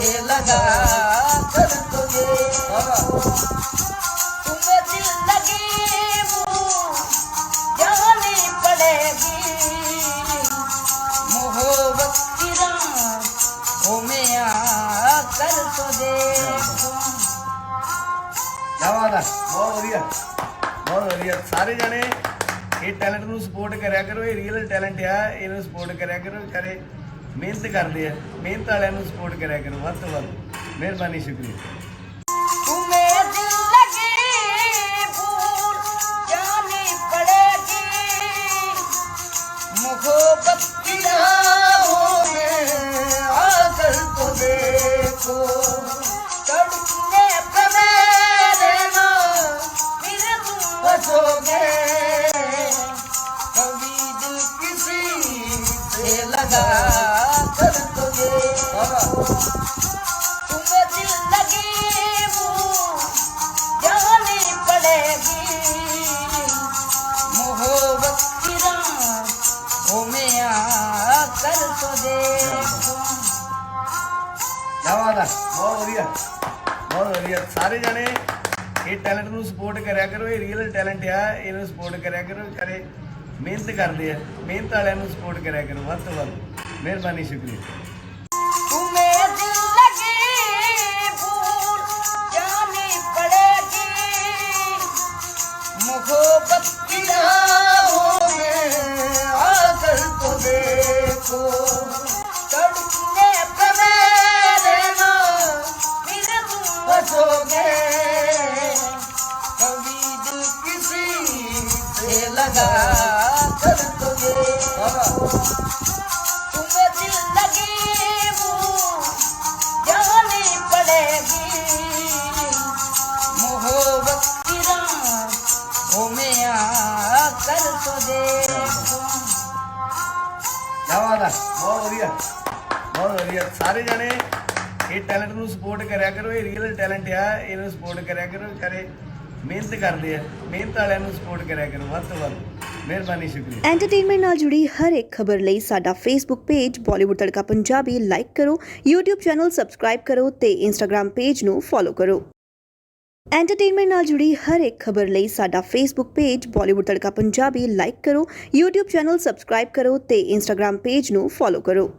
मुझे लगा कर तुझे तुम्हें दिल लगी जानी पड़ेगी मोहब्बत की राह में आकर तुझे क्या बात है बहुत बढ़िया ਬਹੁਤ ਵਧੀਆ ਸਾਰੇ ਜਣੇ ਇਹ ਟੈਲੈਂਟ ਨੂੰ ਸਪੋਰਟ ਕਰਿਆ ਕਰੋ ਇਹ ਰੀਅਲ ਟੈਲੈਂਟ ਆ ਇਹਨੂੰ ਸਪੋਰਟ ਕਰਿਆ ਕਰੋ ਵਿਚਾਰੇ ਮਿਹਨਤ ਕਰਦੇ ਆ ਮਿਹਨਤ ਵਾਲਿਆਂ ਨੂੰ ਸਪੋਰਟ ਕਰਿਆ ਕਰੋ ਵੱਧ ਤੋਂ ਵੱਧ। ਮਿਹਰਬਾਨੀ ਸ਼ੁਕਰੀਆ। ਬਹੁਤ ਵਧੀਆ ਬਹੁਤ ਵਧੀਆ ਸਾਰੇ ਜਣੇ ਇਹ ਟੈਲੈਂਟ ਨੂੰ ਸਪੋਰਟ ਕਰਿਆ ਕਰੋ, ਇਹ ਰੀਅਲ ਟੈਲੈਂਟ ਆ, ਇਹਨੂੰ ਸਪੋਰਟ ਕਰਿਆ ਕਰੋ ਕਰੇ ਮਿਹਨਤ ਕਰਦੇ ਆ, ਮਿਹਨਤ ਵਾਲਿਆਂ ਨੂੰ ਸਪੋਰਟ ਕਰਿਆ ਕਰੋ, ਵੱਧ ਤੋਂ ਵੱਧ ਮਿਹਰਬਾਨੀ, ਸ਼ੁਕਰੀਆ। लगा कर तो देखो तुम्हें दिल लगी वो जानी पड़ेगी मोहब्बत की राह ओ में आकर तो देखो ਕਿਆ ਬਾਤ ਹੈ ਬਹੁਤ ਵਧੀਆ ਬਹੁਤ ਵਧੀਆ ਸਾਰੇ ਜਣੇ ਇਹ ਟੈਲੈਂਟ ਨੂੰ ਸਪੋਰਟ ਕਰਿਆ ਕਰੋ ਇਹ ਰੀਅਲ ਟੈਲੈਂਟ ਆ ਇਹਨੂੰ ਸਪੋਰਟ ਕਰਿਆ ਕਰੋ ਕਰੇ ਮਿਹਨਤ ਕਰਦੇ ਆ। ਮਿਹਨਤ ਵਾਲਿਆਂ ਨੂੰ ਸਪੋਰਟ ਕਰਿਆ ਕਰੋ, ਵੱਧ ਤੋਂ ਵੱਧ। ਮਿਹਰਬਾਨੀ, ਸ਼ੁਕਰੀਆ। ਐਂਟਰਟੇਨਮੈਂਟ ਨਾਲ ਜੁੜੀ ਹਰ ਇੱਕ ਖਬਰ ਲਈ ਸਾਡਾ Facebook page Bollywood Tadka Punjabi like ਕਰੋ, YouTube ਚੈਨਲ ਸਬਸਕ੍ਰਾਈਬ ਕਰੋ ਤੇ Instagram ਪੇਜ ਨੂੰ ਫੋਲੋ ਕਰੋ। ਐਂਟਰਟੇਨਮੈਂਟ ਨਾਲ ਜੁੜੀ ਹਰ ਇੱਕ ਖਬਰ ਲਈ ਸਾਡਾ Facebook page Bollywood Tadka Punjabi like ਕਰੋ, YouTube ਚੈਨਲ ਸਬਸਕ੍ਰਾਈਬ ਕਰੋ ਤੇ Instagram ਪੇਜ ਨੂੰ ਫੋਲੋ ਕਰੋ।